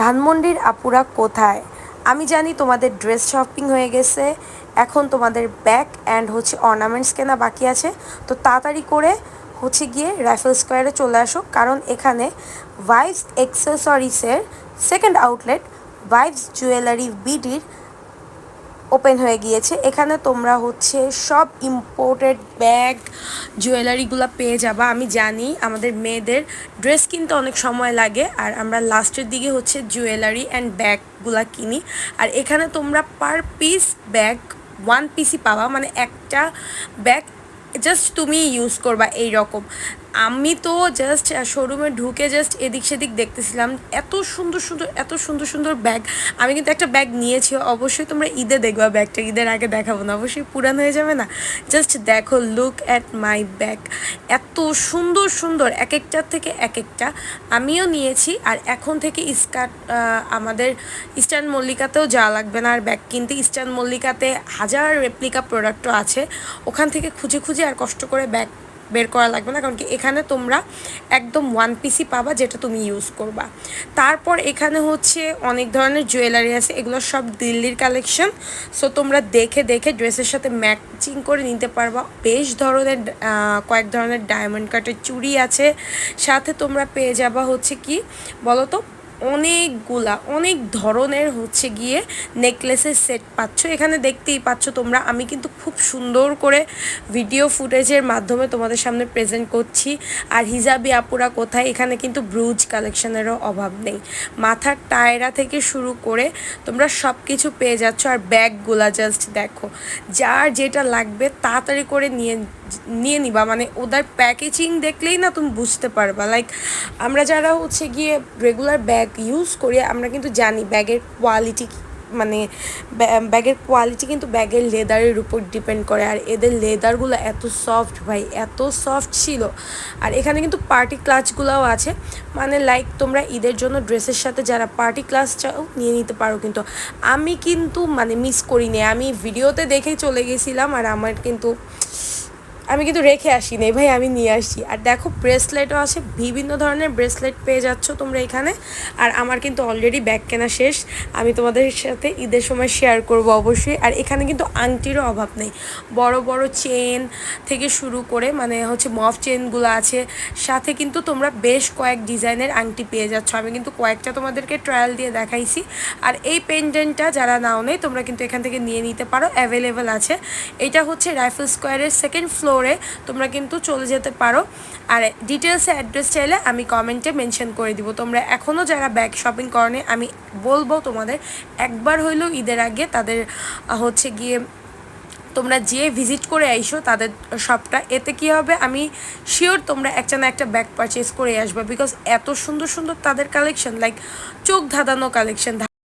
ধানমন্ডির আপুরা কোথায়? আমি জানি তোমাদের ড্রেস শপিং হয়ে গেছে। এখন তোমাদের ব্যাক অ্যান্ড হচ্ছে অর্নামেন্টস কেনা বাকি আছে। তো তাড়াতাড়ি করে হচ্ছে গিয়ে রাইফেল স্কোয়ারে চলে আসো। কারণ এখানে ভাইভস এক্সেসরিসের সেকেন্ড আউটলেট ভাইভস জুয়েলারি বিডির ওপেন হয়ে গিয়েছে। এখানে তোমরা হচ্ছে সব ইম্পোর্টেড ব্যাগ জুয়েলারিগুলো পেয়ে যাবা। আমি জানি আমাদের মেয়েদের ড্রেস কিনতে অনেক সময় লাগে, আর আমরা লাস্টের দিকে হচ্ছে জুয়েলারি অ্যান্ড ব্যাগগুলো কিনি। আর এখানে তোমরা পার পিস ব্যাগ ওয়ান পিসই পাবা। মানে একটা ব্যাগ জাস্ট তুমি ইউজ করবা এই রকম আমি তো জাস্ট শোরুমে ঢুকে জাস্ট এদিক সেদিক দেখতেছিলাম। এত সুন্দর সুন্দর, এত সুন্দর সুন্দর ব্যাগ আমি কিন্তু একটা ব্যাগ নিয়েছি। অবশ্যই তোমরা ঈদে দেখবা ব্যাগটা ঈদের আগে দেখাবো না। অবশ্যই পুরান হয়ে যাবে না। জাস্ট দেখো লুক অ্যাট মাই ব্যাগ এত সুন্দর সুন্দর, এক একটার থেকে এক একটা। আমিও নিয়েছি। আর এখন থেকে স্কার্ট আমাদের ইস্টার্ন মল্লিকাতেও যাওয়া লাগবে না। আর ব্যাগ কিনতে ইস্টার্ন মল্লিকাতে হাজার রেপ্লিকা প্রোডাক্টও আছে। ওখান থেকে খুঁজে খুঁজে আর কষ্ট করে ব্যাগ বের করা লাগবে না, কারণ কি এখানে তোমরা একদম ওয়ান পিসই পাবা যেটা তুমি ইউজ করবা। তারপর এখানে হচ্ছে অনেক ধরনের জুয়েলারি আছে, এগুলো সব দিল্লির কালেকশন সো তোমরা দেখে দেখে ড্রেসের সাথে ম্যাচিং করে নিতে পারবা। বেশ ধরনের কয়েক ধরনের ডায়মন্ড কাটের চুড়ি আছে। সাথে তোমরা পেয়ে যাবা হচ্ছে কি বলো তো অনেকগুলা, অনেক ধরনের হচ্ছে গিয়ে নেকলেসের সেট পাচ্ছ। এখানে দেখতেই পাচ্ছ তোমরা, আমি কিন্তু খুব সুন্দর করে ভিডিও ফুটেজের মাধ্যমে তোমাদের সামনে প্রেজেন্ট করছি। আর হিজাবি আপুরা কোথায়? এখানে কিন্তু ব্রুজ কালেকশনেরও অভাব নেই। মাথার টায়রা থেকে শুরু করে তোমরা সব কিছু পেয়ে যাচ্ছ। আর ব্যাগগুলা জাস্ট দেখো, যার যেটা লাগবে তাড়াতাড়ি করে নিয়ে নিয়ে নিবা। মানে ওদের প্যাকেজিং দেখলেই না তুমি বুঝতে পারবা। লাইক আমরা যারা হচ্ছে গিয়ে রেগুলার ব্যাগ ইউজ করি, আমরা কিন্তু জানি ব্যাগের কোয়ালিটি মানে ব্যাগের কোয়ালিটি কিন্তু ব্যাগের লেদারের উপর ডিপেন্ড করে। আর এদের লেদারগুলো এত সফট ভাই, এত সফট ছিল। আর এখানে কিন্তু পার্টি ক্লাচগুলোও আছে। মানে লাইক তোমরা ঈদের জন্য ড্রেসের সাথে যারা পার্টি ক্লাস চাও, নিয়ে নিতে পারো কিন্তু। আমি কিন্তু মানে মিস করিনি। আমি ভিডিওতে দেখেই চলে গেছিলাম আর আমার কিন্তু আমি কিন্তু রেখে আসি নেই ভাই আমি নিয়ে আসি আর দেখো ব্রেসলেটও আছে, বিভিন্ন ধরনের ব্রেসলেট পেয়ে যাচ্ছ তোমরা এখানে। আর আমার কিন্তু অলরেডি ব্যাগ কেনা শেষ। আমি তোমাদের সাথে ঈদের সময় শেয়ার করব অবশ্যই। আর এখানে কিন্তু আংটিরও অভাব নেই। বড় বড় চেন থেকে শুরু করে মানে হচ্ছে মফ চেনগুলো আছে। সাথে কিন্তু তোমরা বেশ কয়েক ডিজাইনের আংটি পেয়ে যাচ্ছ। আমি কিন্তু কয়েকটা তোমাদেরকে ট্রায়াল দিয়ে দেখাইছি। আর এই পেন্ডেন্টটা যারা নাও নেই, তোমরা কিন্তু এখান থেকে নিয়ে নিতে পারো। অ্যাভেলেবেল আছে। এটা হচ্ছে রাইফেল স্কোয়ারের সেকেন্ড ফ্লোর ফ্লোরে তোমরা কিন্তু চলে যেতে পারো। আর ডিটেলসে অ্যাড্রেস চাইলে আমি কমেন্টে মেনশন করে দিব। তোমরা এখনও যারা ব্যাগ শপিং করনি, আমি বলব তোমাদের একবার হইলেও ঈদের আগে তাদের হচ্ছে গিয়ে তোমরা যে ভিজিট করে আইসো, তাদের শপটা এতে কি হবে? আমি শিওর তোমরা একটা না একটা ব্যাগ পারচেস করে আসবে। বিকজ এত সুন্দর সুন্দর তাদের কালেকশন লাইক চোখ ধাঁধানো কালেকশন